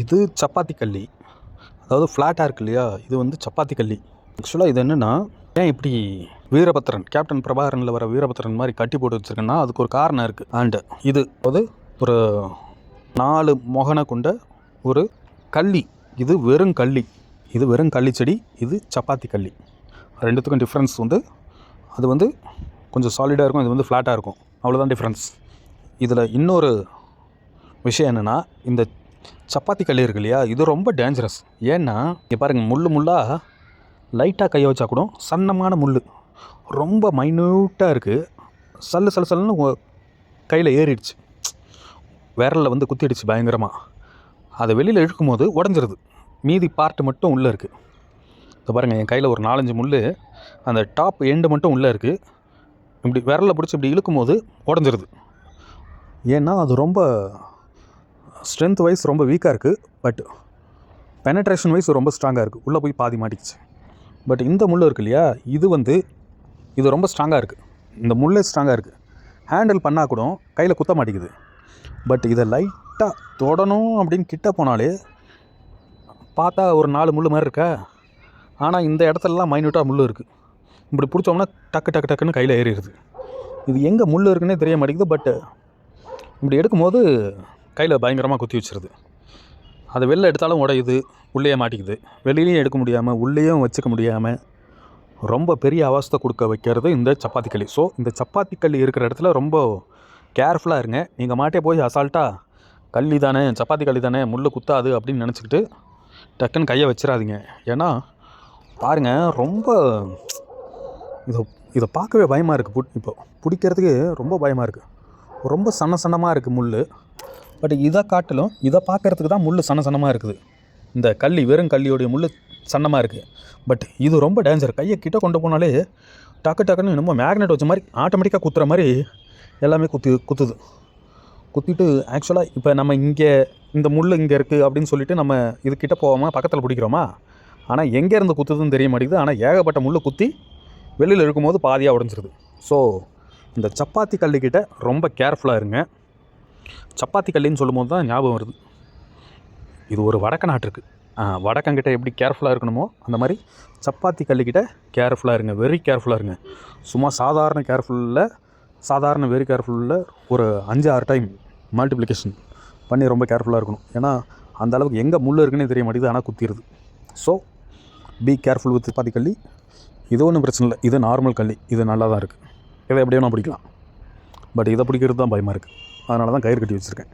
இது சப்பாத்தி கல்லி அதாவது ஃப்ளாட்டாக இருக்கு இல்லையா? இது வந்து சப்பாத்தி கல்லி ஆக்சுவலாக இது என்னென்னா ஏன் இப்படி வீரபத்ரன் கேப்டன் பிரபாகரனில் வர வீரபத்ரன் மாதிரி கட்டி போட்டு வச்சுருக்கேன்னா அதுக்கு ஒரு காரணம் இருக்குது அண்டு இது அதாவது ஒரு நாலு மொகனை கொண்ட ஒரு கள்ளி. இது வெறும் கள்ளி. இது வெறும் கள்ளி செடி இது சப்பாத்தி கள்ளி. ரெண்டுத்துக்கும் டிஃப்ரென்ஸ் வந்து அது வந்து கொஞ்சம் சாலிடாக இருக்கும் இது வந்து ஃப்ளாட்டாக இருக்கும். அவ்வளோதான் டிஃப்ரென்ஸ் இதில் இன்னொரு விஷயம் என்னென்னா இந்த சப்பாத்தி கல் இருக்கு இல்லையா? இது ரொம்ப டேஞ்சரஸ் ஏன்னா இங்கே பாருங்கள் முள்ளு முள்ளாக லைட்டாக கையை வச்சா கூட சன்னமான முள் ரொம்ப மைன்யூட்டாக இருக்குது சல்லு சல்லு சல்லுன்னு கையில் ஏறிடுச்சு. விரலில் வந்து குத்திடுச்சு பயங்கரமாக அதை வெளியில் இழுக்கும் போது உடஞ்சிருது. மீதி பார்ட்டு மட்டும் உள்ளே இருக்குது இப்போ பாருங்கள் என் கையில் ஒரு நாலஞ்சு முள் அந்த டாப் எண்டு மட்டும் உள்ளே இருக்குது இப்படி விரலில் பிடிச்சி இப்படி இழுக்கும் போது உடஞ்சிருது. ஏன்னா அது ரொம்ப ஸ்ட்ரென்த் வைஸ் ரொம்ப வீக்காக இருக்குது பட் பெனட்ரேஷன் வைஸ் ரொம்ப ஸ்ட்ராங்காக இருக்குது உள்ளே போய் பாதி மாட்டிக்கிச்சு. பட் இந்த முள் இருக்கு இல்லையா இது வந்து இது ரொம்ப ஸ்ட்ராங்காக இருக்குது இந்த முள்ளே ஸ்ட்ராங்காக இருக்குது ஹேண்டில் பண்ணால் கூட கையில் குத்த மாட்டேங்குது பட் இதை லைட்டாக தொடணும் அப்படின்னு கிட்ட போனாலே பார்த்தா ஒரு நாலு முள் மாதிரி இருக்கா? ஆனால் இந்த இடத்துலலாம் மைன்யூட்டாக முள் இருக்குது இப்படி பிடிச்சோம்னா டக்கு டக்கு டக்குன்னு கையில் ஏறிடுது. இது எங்கே முள் இருக்குன்னே தெரிய மாட்டேங்குது பட் இப்படி எடுக்கும்போது கையில் பயங்கரமாக குத்தி வச்சிருது. அதை வெளில எடுத்தாலும் உடையுது உள்ளேயே மாட்டிக்குது. வெளியிலையும் எடுக்க முடியாமல் உள்ளேயும் வச்சுக்க முடியாமல் ரொம்ப பெரிய அவஸ்தை கொடுக்க வைக்கிறது இந்த சப்பாத்தி களி. ஸோ இந்த சப்பாத்தி களி இருக்கிற இடத்துல ரொம்ப கேர்ஃபுல்லாக இருங்க. நீங்கள் மாட்டே போய் அசால்ட்டாக கள்ளி தானே சப்பாத்தி களி தானே முள்ளு குத்தாது அப்படின்னு நினச்சிக்கிட்டு டக்குன்னு கையை வச்சிடாதீங்க. ஏன்னா பாருங்கள் ரொம்ப இதை இதை பார்க்கவே பயமாக இருக்குது புட் இப்போ பிடிக்கிறதுக்கு ரொம்ப பயமாக இருக்குது ரொம்ப சன்ன சன்னமாக இருக்குது முள் பட் இதை காட்டிலும் இதை பார்க்கறதுக்கு தான் முள் சன சனமாக இருக்குது. இந்த கள்ளி வெறும் கள்ளியோடைய முள் சன்னமாக இருக்குது பட் இது ரொம்ப டேஞ்சர் கையை கிட்ட கொண்டு போனாலே டக்கு டக்குன்னு நம்ம மேக்னெட் வச்ச மாதிரி ஆட்டோமேட்டிக்காக குத்துற மாதிரி எல்லாமே குத்தி குத்துது. குத்திட்டு ஆக்சுவலாக இப்போ நம்ம இங்கே இந்த முள் இங்கே இருக்குது அப்படின்னு சொல்லிட்டு நம்ம இது கிட்ட போகாமல் பக்கத்தில் பிடிக்கிறோமா? ஆனால் எங்கேருந்து குத்துதுன்னு தெரிய மாட்டேங்குது. ஆனால் ஏகப்பட்ட முள் குத்தி வெளியில் இருக்கும்போது பாதியாக உடஞ்சிருது. ஸோ இந்த சப்பாத்தி கல்லுக்கிட்ட ரொம்ப கேர்ஃபுல்லாக இருங்க. சப்பாத்தி கல்லின்னு சொல்லும்போது தான் ஞாபகம் வருது. இது ஒரு வடக்க நாட்டுக்கு வடக்கங்கிட்ட எப்படி கேர்ஃபுல்லாக இருக்கணுமோ அந்த மாதிரி சப்பாத்தி கல்லுக்கிட்ட கேர்ஃபுல்லாக இருங்க வெரி கேர்ஃபுல்லாக இருங்க. சும்மா சாதாரண கேர்ஃபுல்லில் சாதாரண வெரி கேர்ஃபுல்லில் ஒரு அஞ்சு ஆறு டைம் மல்டிப்ளிகேஷன் பண்ணி ரொம்ப கேர்ஃபுல்லாக இருக்கணும். ஏன்னா அந்த அளவுக்கு எங்கே முள் இருக்குன்னே தெரிய மாட்டேங்குது ஆனால் குத்திடுது so be careful with chapati கல்லி. இது ஒன்றும் பிரச்சனை இல்லை. இது நார்மல் கல்லி. இது நல்லா தான் இருக்குது இதை எப்படியோ நான் பிடிக்கலாம். பட் இதை பிடிக்கிறது தான் பயமாக இருக்குது அதனால தான் கயிறு கட்டி வச்சுருக்கேன்.